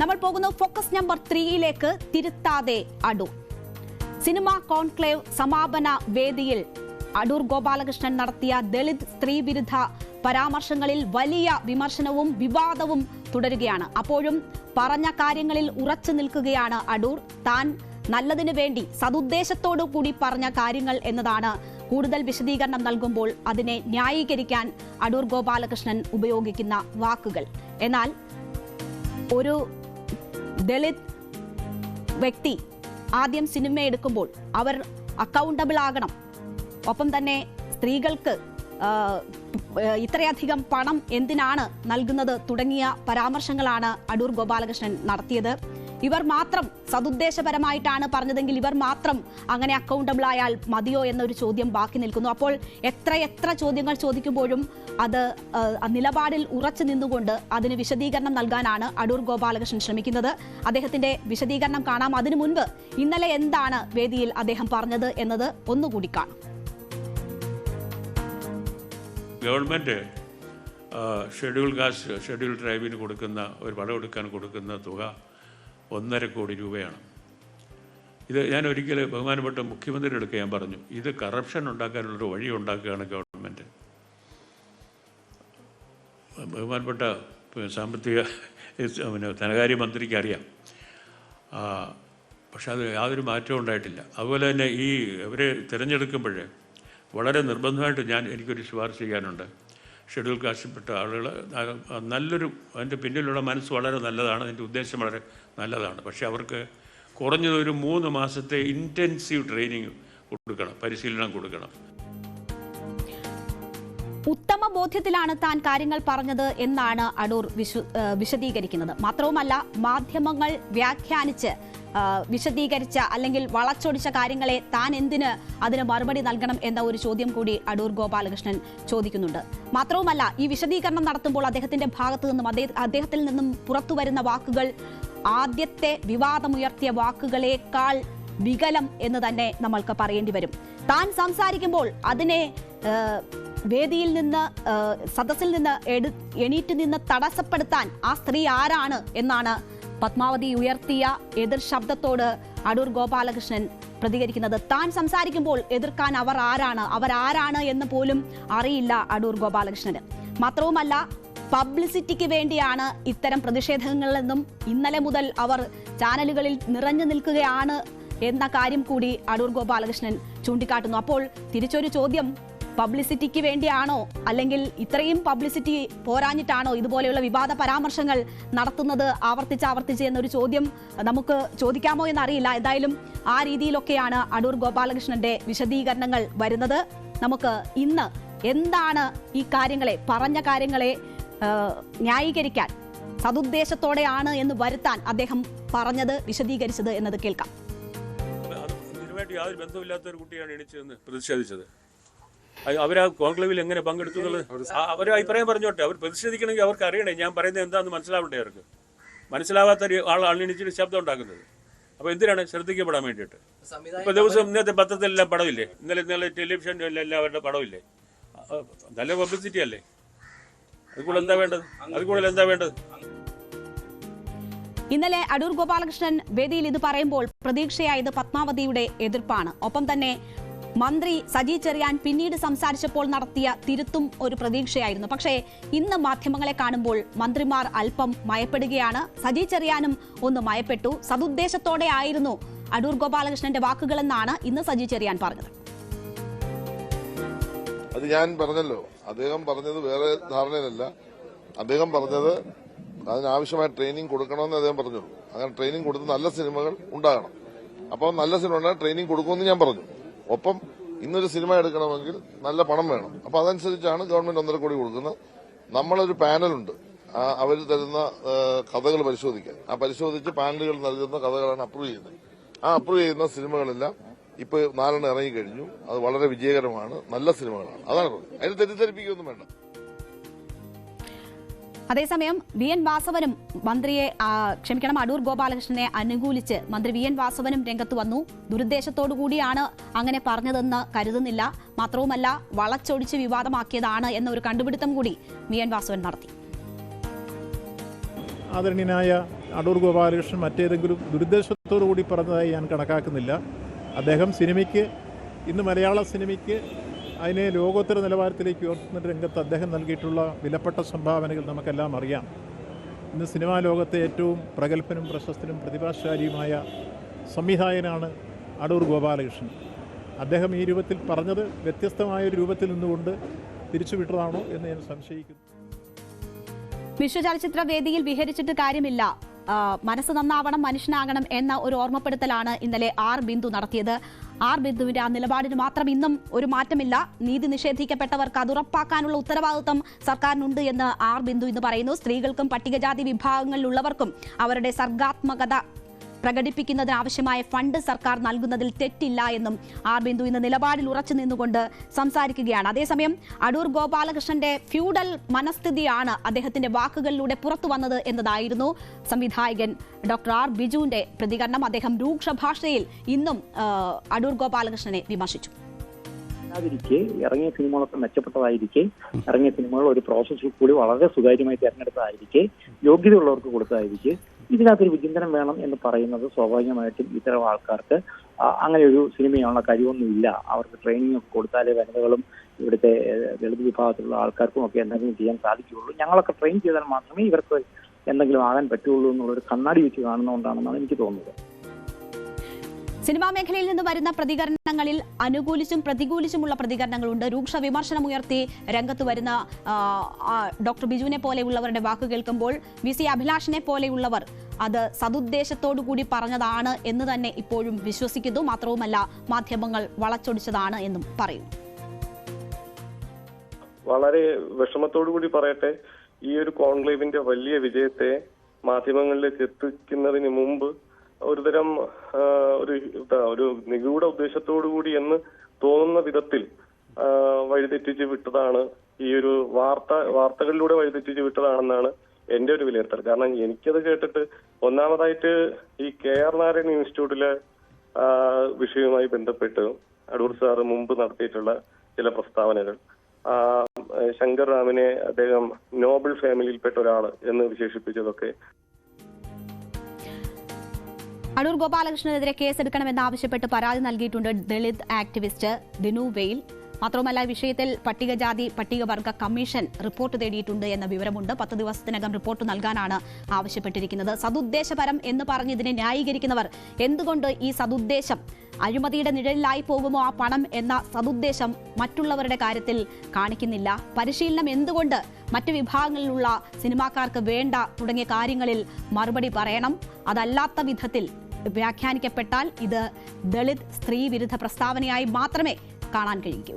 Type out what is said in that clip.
നമ്മൾ പോകുന്നു focus number ത്രീയിലേക്ക് തിരുത്താതെ അടൂർ സിനിമ കോൺക്ലേവ് സമാപന വേദിയിൽ അടൂർ ഗോപാലകൃഷ്ണൻ നടത്തിയ ദളിത് സ്ത്രീ വിരുദ്ധ പരാമർശങ്ങളിൽ വലിയ വിമർശനവും വിവാദവും തുടരുകയാണ്. അപ്പോഴും പറഞ്ഞ കാര്യങ്ങളിൽ ഉറച്ചു നിൽക്കുകയാണ് അടൂർ. താൻ നല്ലതിനു വേണ്ടി സതുദ്ദേശത്തോടു കൂടി പറഞ്ഞ കാര്യങ്ങൾ എന്നതാണ് കൂടുതൽ വിശദീകരണം നൽകുമ്പോൾ അതിനെ ന്യായീകരിക്കാൻ അടൂർ ഗോപാലകൃഷ്ണൻ ഉപയോഗിക്കുന്ന വാക്കുകൾ. എന്നാൽ ഒരു ദളിത് വ്യക്തി ആദ്യം സിനിമ എടുക്കുമ്പോൾ അവർ അക്കൗണ്ടബിൾ ആകണം. ഒപ്പം തന്നെ സ്ത്രീകൾക്ക് ഇത്രയധികം പണം എന്തിനാണ് നൽകുന്നത് തുടങ്ങിയ പരാമർശങ്ങളാണ് അടൂർ ഗോപാലകൃഷ്ണൻ നടത്തിയത്. ഇവർ മാത്രം സതുദ്ദേശപരമായിട്ടാണ് പറഞ്ഞതെങ്കിൽ ഇവർ മാത്രം അങ്ങനെ അക്കൗണ്ടബിൾ ആയാൽ മതിയോ എന്നൊരു ചോദ്യം ബാക്കി നിൽക്കുന്നു. അപ്പോൾ എത്ര എത്ര ചോദ്യങ്ങൾ ചോദിക്കുമ്പോഴും അത് നിലപാടിൽ ഉറച്ചു നിന്നുകൊണ്ട് അതിന് വിശദീകരണം നൽകാനാണ് അടൂർ ഗോപാലകൃഷ്ണൻ ശ്രമിക്കുന്നത്. അദ്ദേഹത്തിന്റെ വിശദീകരണം കാണാം. അതിനു മുൻപ് ഇന്നലെ എന്താണ് വേദിയിൽ അദ്ദേഹം പറഞ്ഞത് എന്നത് ഒന്നുകൂടി കാണാം. ഗവൺമെന്റ് ഷെഡ്യൂൾ കാസ്റ്റ് ഷെഡ്യൂൾ ട്രൈബിന് കൊടുക്കുന്ന ഒരു പടമെടുക്കാൻ കൊടുക്കുന്ന തുക ഒന്നര കോടി രൂപയാണ്. ഇത് ഞാൻ ഒരിക്കൽ ബഹുമാനപ്പെട്ട മുഖ്യമന്ത്രിയുടെ ഞാൻ പറഞ്ഞു ഇത് കറപ്ഷൻ ഉണ്ടാക്കാനുള്ളൊരു വഴി ഉണ്ടാക്കുകയാണ് ഗവൺമെന്റ് ബഹുമാനപ്പെട്ട സാമ്പത്തിക പിന്നെ ധനകാര്യമന്ത്രിക്ക് അറിയാം പക്ഷെ അത് യാതൊരു മാറ്റവും ഉണ്ടായിട്ടില്ല. അതുപോലെ തന്നെ ഈ ഇവരെ തിരഞ്ഞെടുക്കുമ്പോൾ വളരെ നിർബന്ധമായിട്ട് ഞാൻ എനിക്കൊരു ശുപാർശ ചെയ്യാനുണ്ട്. ഷെഡ്യൂൾ കാസ്റ്റിൽപ്പെട്ട ആളുകൾ നല്ലൊരു അതിന്റെ പിന്നിലുള്ള മനസ്സ് വളരെ നല്ലതാണ് അതിന്റെ ഉദ്ദേശം വളരെ നല്ലതാണ്. പക്ഷേ അവർക്ക് കുറഞ്ഞത് ഒരു മൂന്ന് മാസത്തെ ഇന്റൻസീവ് ട്രെയിനിങ് കൊടുക്കണം പരിശീലനം കൊടുക്കണം. ഉത്തമ ബോധ്യത്തിലാണ് താൻ കാര്യങ്ങൾ പറഞ്ഞത് എന്നാണ് അടൂർ വിശദീകരിക്കുന്നത്. മാത്രവുമല്ല മാധ്യമങ്ങൾ വ്യാഖ്യാനിച്ച് വിശദീകരിച്ച അല്ലെങ്കിൽ വളച്ചൊടിച്ച കാര്യങ്ങളെ താൻ എന്തിന് അതിന് മറുപടി നൽകണം എന്ന ഒരു ചോദ്യം കൂടി അടൂർ ഗോപാലകൃഷ്ണൻ ചോദിക്കുന്നുണ്ട്. മാത്രവുമല്ല ഈ വിശദീകരണം നടത്തുമ്പോൾ അദ്ദേഹത്തിന്റെ ഭാഗത്തു നിന്നും അദ്ദേഹത്തിൽ നിന്നും പുറത്തു വരുന്ന വാക്കുകൾ ആദ്യത്തെ വിവാദമുയർത്തിയ വാക്കുകളേക്കാൾ വികലം എന്ന് തന്നെ നമ്മൾക്ക് പറയേണ്ടി വരും. താൻ സംസാരിക്കുമ്പോൾ അതിനെ വേദിയിൽ നിന്ന് സദസ്സിൽ നിന്ന് എണീറ്റ് നിന്ന് തടസ്സപ്പെടുത്താൻ ആ സ്ത്രീ ആരാണ് എന്നാണ് പത്മാവതി ഉയർത്തിയ എതിർ ശബ്ദത്തോട് അടൂർ ഗോപാലകൃഷ്ണൻ പ്രതികരിക്കുന്നത്. താൻ സംസാരിക്കുമ്പോൾ എതിർക്കാൻ അവർ ആരാണ്? അവർ ആരാണ് എന്ന് പോലും അറിയില്ല അടൂർ ഗോപാലകൃഷ്ണന്. മാത്രവുമല്ല പബ്ലിസിറ്റിക്ക് വേണ്ടിയാണ് ഇത്തരം പ്രതിഷേധങ്ങളെന്നും ഇന്നലെ മുതൽ അവർ ചാനലുകളിൽ നിറഞ്ഞു നിൽക്കുകയാണ് എന്ന കാര്യം കൂടി അടൂർ ഗോപാലകൃഷ്ണൻ ചൂണ്ടിക്കാട്ടുന്നു. അപ്പോൾ തിരിച്ചൊരു ചോദ്യം പബ്ലിസിറ്റിക്ക് വേണ്ടിയാണോ? അല്ലെങ്കിൽ ഇത്രയും പബ്ലിസിറ്റി പോരാഞ്ഞിട്ടാണോ ഇതുപോലെയുള്ള വിവാദ പരാമർശങ്ങൾ നടത്തുന്നത്? ആവർത്തിച്ച് ആവർത്തിച്ച് എന്നൊരു ചോദ്യം നമുക്ക് ചോദിക്കാമോ എന്നറിയില്ല. എന്തായാലും ആ രീതിയിലൊക്കെയാണ് അടൂർ ഗോപാലകൃഷ്ണന്റെ വിശദീകരണങ്ങൾ വരുന്നത്. നമുക്ക് ഇന്ന് എന്താണ് ഈ കാര്യങ്ങളെ പറഞ്ഞ കാര്യങ്ങളെ ന്യായീകരിക്കാൻ സതുദ്ദേശത്തോടെയാണ് എന്ന് വരുത്താൻ അദ്ദേഹം പറഞ്ഞത് വിശദീകരിച്ചത് എന്നത് കേൾക്കാം. യാതൊരു ബന്ധമില്ലാത്ത ഒരു കുട്ടിയാണ് എണീച്ചതെന്ന് പ്രതിഷേധിച്ചത്. അത് ആ കോൺക്ലേവിൽ എങ്ങനെ പങ്കെടുത്തു എന്നുള്ളത് അവർ അഭിപ്രായം പറഞ്ഞോട്ടെ. അവർ പ്രതിഷേധിക്കണമെങ്കിൽ അവർക്ക് അറിയണേ. ഞാൻ പറയുന്നത് എന്താണെന്ന് മനസ്സിലാവണ്ടേ അവർക്ക്? മനസ്സിലാവാത്ത ഒരു ആൾ അണിണിച്ചിട്ട് ശബ്ദം ഉണ്ടാക്കുന്നത്. അപ്പോൾ എന്തിനാണ് ശ്രദ്ധിക്കപ്പെടാൻ വേണ്ടിയിട്ട്? ഇപ്പോൾ ദിവസം ഇന്നത്തെ പത്രത്തിലെല്ലാം പടമില്ലേ? ഇന്നലെ ഇന്നലെ ടെലിവിഷനിലെല്ലാം എല്ലാവരുടെ പടമില്ലേ? നല്ല പബ്ലിസിറ്റി അല്ലേ? അത് കൂടുതൽ എന്താ വേണ്ടത്? അത് കൂടുതൽ എന്താ വേണ്ടത്? ഇന്നലെ അടൂർ ഗോപാലകൃഷ്ണൻ വേദിയിൽ ഇത് പറയുമ്പോൾ പ്രതീക്ഷയായത് പത്മാവതിയുടെ എതിർപ്പാണ്. ഒപ്പം തന്നെ മന്ത്രി സജി ചെറിയാൻ പിന്നീട് സംസാരിച്ചപ്പോൾ നടത്തിയ തിരുത്തും ഒരു പ്രതീക്ഷയായിരുന്നു. പക്ഷേ ഇന്ന് മാധ്യമങ്ങളെ കാണുമ്പോൾ മന്ത്രിമാർ അല്പം മയപ്പെടുകയാണ്. സജി ചെറിയാനും ഒന്ന് മയപ്പെട്ടു. സതുദ്ദേശത്തോടെ ആയിരുന്നു അടൂർ ഗോപാലകൃഷ്ണന്റെ വാക്കുകളെന്നാണ് ഇന്ന് സജി ചെറിയാൻ പറഞ്ഞത്. അത് ഞാൻ പറഞ്ഞല്ലോ. അദ്ദേഹം പറഞ്ഞത് വേറെ ധാരണയിലല്ല. അദ്ദേഹം പറഞ്ഞത് അതിനാവശ്യമായ ട്രെയിനിങ് കൊടുക്കണമെന്ന് അദ്ദേഹം പറഞ്ഞുള്ളൂ. അങ്ങനെ ട്രെയിനിങ് കൊടുത്ത് നല്ല സിനിമകൾ ഉണ്ടാകണം. അപ്പോൾ നല്ല സിനിമ ട്രെയിനിങ് കൊടുക്കുമെന്ന് ഞാൻ പറഞ്ഞു. ഒപ്പം ഇന്നൊരു സിനിമ എടുക്കണമെങ്കിൽ നല്ല പണം വേണം. അപ്പൊ അതനുസരിച്ചാണ് ഗവൺമെന്റ് ഒന്നര കോടി കൊടുക്കുന്നത്. നമ്മളൊരു പാനലുണ്ട്. അവർ തരുന്ന കഥകൾ പരിശോധിക്കാൻ. ആ പരിശോധിച്ച് പാനലുകൾ നൽകുന്ന കഥകളാണ് അപ്രൂവ് ചെയ്യുന്നത്. ആ അപ്രൂവ് ചെയ്യുന്ന സിനിമകളെല്ലാം ഇപ്പൊ നാലെണ്ണം ഇറങ്ങി കഴിഞ്ഞു. അത് വളരെ വിജയകരമാണ്. നല്ല സിനിമകളാണ്. അതാണ് അതിന് തെറ്റിദ്ധരിപ്പിക്കുകയൊന്നും വേണ്ട. അതേസമയം വി എൻ വാസവനും മന്ത്രിയെ ക്ഷമിക്കണം അടൂർ ഗോപാലകൃഷ്ണനെ അനുകൂലിച്ച് മന്ത്രി വി എൻ വാസവനും രംഗത്ത് വന്നു. ദുരുദ്ദേശത്തോടു കൂടിയാണ് അങ്ങനെ പറഞ്ഞതെന്ന് കരുതുന്നില്ല. മാത്രവുമല്ല വളച്ചൊടിച്ച് വിവാദമാക്കിയതാണ് എന്നൊരു കണ്ടുപിടുത്തം കൂടി വി എൻ വാസവൻ നടത്തി. ആദരണീയനായ അടൂർ ഗോപാലകൃഷ്ണൻ മറ്റേതെങ്കിലും ദുരുദ്ദേശത്തോടു കൂടി പറഞ്ഞതായി ഞാൻ കണക്കാക്കുന്നില്ല. അദ്ദേഹം സിനിമയ്ക്ക് ഇന്ന് മലയാള സിനിമയ്ക്ക് അതിനെ ലോകോത്തര നിലവാരത്തിലേക്ക് ഉയർത്തുന്ന രംഗത്ത് അദ്ദേഹം നൽകിയിട്ടുള്ള വിലപ്പെട്ട സംഭാവനകൾ നമുക്കെല്ലാം അറിയാം. ഇന്ന് സിനിമാ ലോകത്തെ ഏറ്റവും പ്രഗത്ഭനും പ്രശസ്തനും പ്രതിഭാശാലിയുമായ സംവിധായകനാണ് അടൂർ ഗോപാലകൃഷ്ണൻ. അദ്ദേഹം ഈ രൂപത്തിൽ പറഞ്ഞത് വ്യത്യസ്തമായ ഒരു രൂപത്തിൽ നിന്നുകൊണ്ട് തിരിച്ചുവിട്ടതാണോ എന്ന് ഞാൻ സംശയിക്കുന്നു. വിശ്വചലച്ചിത്ര വേദിയിൽ വിഹരിച്ചിട്ട് കാര്യമില്ല. മനസ്സ് നന്നാവണം മനുഷ്യനാകണം എന്ന ഒരു ഓർമ്മപ്പെടുത്തലാണ് ഇന്നലെ ആർ ബിന്ദു നടത്തിയത്. ആർ ബിന്ദുവിന്റെ ആ നിലപാടിന് മാത്രം ഇന്നും ഒരു മാറ്റമില്ല. നീതി നിഷേധിക്കപ്പെട്ടവർക്ക് അത് ഉറപ്പാക്കാനുള്ള ഉത്തരവാദിത്വം സർക്കാരിനുണ്ട് എന്ന് ആർ ബിന്ദു ഇന്ന് പറയുന്നു. സ്ത്രീകൾക്കും പട്ടികജാതി വിഭാഗങ്ങളിലുള്ളവർക്കും അവരുടെ സർഗാത്മകത പ്രകടിപ്പിക്കുന്നതിന് ആവശ്യമായ ഫണ്ട് സർക്കാർ നൽകുന്നതിൽ തെറ്റില്ല എന്നും ആർ ബിന്ദു ഇന്ന് നിലപാടിൽ ഉറച്ചു നിന്നുകൊണ്ട് സംസാരിക്കുകയാണ്. അതേസമയം അടൂർ ഗോപാലകൃഷ്ണന്റെ ഫ്യൂഡൽ മനസ്ഥിതിയാണ് അദ്ദേഹത്തിന്റെ വാക്കുകളിലൂടെ പുറത്തു വന്നത് എന്നതായിരുന്നു സംവിധായകൻ ഡോക്ടർ ആർ ബിജുവിന്റെ പ്രതികരണം. അദ്ദേഹം രൂക്ഷ ഭാഷയിൽ ഇന്നും അടൂർ ഗോപാലകൃഷ്ണനെ വിമർശിച്ചു. ഇറങ്ങിയ സിനിമകളൊക്കെ മെച്ചപ്പെട്ടതായിരിക്കെ ഇറങ്ങിയ സിനിമകൾ ഒരു പ്രോസസ്സിൽ കൂടി വളരെ സുതാര്യമായി തിരഞ്ഞെടുത്തതായിരിക്കെ യോഗ്യതയുള്ളവർക്ക് കൊടുത്തതായിരിക്കെ ഇതിനകത്തൊരു വിചിന്തനം വേണം എന്ന് പറയുന്നത് സ്വാഭാവികമായിട്ടും ഇത്തരം ആൾക്കാർക്ക് അങ്ങനെ ഒരു സിനിമയുള്ള കഴിവൊന്നുമില്ല. അവർക്ക് ട്രെയിനിങ് ഒക്കെ കൊടുത്താലേ വനിതകളും ഇവിടുത്തെ ദളിത് വിഭാഗത്തിലുള്ള ആൾക്കാർക്കും ഒക്കെ എന്തെങ്കിലും ചെയ്യാൻ സാധിക്കുകയുള്ളൂ. ഞങ്ങളൊക്കെ ട്രെയിൻ ചെയ്താൽ മാത്രമേ ഇവർക്ക് എന്തെങ്കിലും ആകാൻ പറ്റുള്ളൂ എന്നുള്ളൊരു കണ്ണാടി വെച്ച് കാണുന്നതുകൊണ്ടാണെന്നാണ് എനിക്ക് തോന്നുന്നത്. സിനിമാ മേഖലയിൽ നിന്ന് വരുന്ന പ്രതികരണങ്ങളിൽ അനുകൂലിച്ചും പ്രതികൂലിച്ചുമുള്ള പ്രതികരണങ്ങളുണ്ട്. രൂക്ഷ വിമർശനം ഉയർത്തി രംഗത്ത് വരുന്ന ഡോക്ടർ ബിജുവിനെ പോലെയുള്ളവരുടെ വാക്ക് കേൾക്കുമ്പോൾ വി സി അഭിലാഷിനെ പോലെയുള്ളവർ അത് സതുദ്ദേശത്തോടു കൂടി പറഞ്ഞതാണ് എന്ന് തന്നെ ഇപ്പോഴും വിശ്വസിക്കുന്നു. മാത്രവുമല്ല മാധ്യമങ്ങൾ വളച്ചൊടിച്ചതാണ് എന്നും പറയുന്നു വളരെ വിഷമത്തോടു കൂടി പറയട്ടെ ഈ ഒരു കോൺക്ലേവിന്റെ വലിയ വിജയത്തെ മാധ്യമങ്ങളിലേക്ക് എത്തിക്കുന്നതിന് മുമ്പ് ഒരുതരം ഒരു ഒരു നിഗൂഢ ഉദ്ദേശത്തോടു കൂടി എന്ന് തോന്നുന്ന വിധത്തിൽ വഴിതെറ്റിച്ച് വിട്ടതാണ്. ഈ ഒരു വാർത്ത വാർത്തകളിലൂടെ വഴിതെറ്റിച്ച് വിട്ടതാണെന്നാണ് എന്റെ ഒരു വിലയിരുത്തൽ. കാരണം എനിക്കത് കേട്ടിട്ട് ഒന്നാമതായിട്ട് ഈ കെ ആർ നാരായണ ഇൻസ്റ്റിറ്റ്യൂട്ടിലെ വിഷയവുമായി ബന്ധപ്പെട്ട് അടൂർ സാറ് മുമ്പ് നടത്തിയിട്ടുള്ള ചില പ്രസ്താവനകൾ. ശങ്കർ റാമിനെ അദ്ദേഹം നോബൽ ഫാമിലിയിൽപ്പെട്ട ഒരാൾ എന്ന് വിശേഷിപ്പിച്ചതൊക്കെ അടൂർ ഗോപാലകൃഷ്ണനെതിരെ കേസെടുക്കണമെന്നാവശ്യപ്പെട്ട് പരാതി നൽകിയിട്ടുണ്ട് ദളിത് ആക്ടിവിസ്റ്റ് ദിനു വെയിൽ. മാത്രവുമല്ല വിഷയത്തിൽ പട്ടികജാതി പട്ടികവർഗ കമ്മീഷൻ റിപ്പോർട്ട് തേടിയിട്ടുണ്ട് എന്ന വിവരമുണ്ട്. പത്ത് ദിവസത്തിനകം റിപ്പോർട്ട് നൽകാനാണ് ആവശ്യപ്പെട്ടിരിക്കുന്നത്. സതുദ്ദേശപരം എന്ന് പറഞ്ഞ് ഇതിനെ ന്യായീകരിക്കുന്നവർ എന്തുകൊണ്ട് ഈ സതുദ്ദേശം അഴിമതിയുടെ നിഴലിലായി പോകുമോ? ആ പണം എന്ന സതുദ്ദേശം മറ്റുള്ളവരുടെ കാര്യത്തിൽ കാണിക്കുന്നില്ല. പരിശീലനം എന്തുകൊണ്ട് മറ്റു വിഭാഗങ്ങളിലുള്ള സിനിമാക്കാർക്ക് വേണ്ട തുടങ്ങിയ കാര്യങ്ങളിൽ മറുപടി പറയണം. അതല്ലാത്ത വിധത്തിൽ വ്യാഖ്യാനിക്കപ്പെട്ടാൽ ഇത് ദളിത് സ്ത്രീ വിരുദ്ധ പ്രസ്താവനയായി മാത്രമേ കാണാൻ കഴിയൂ.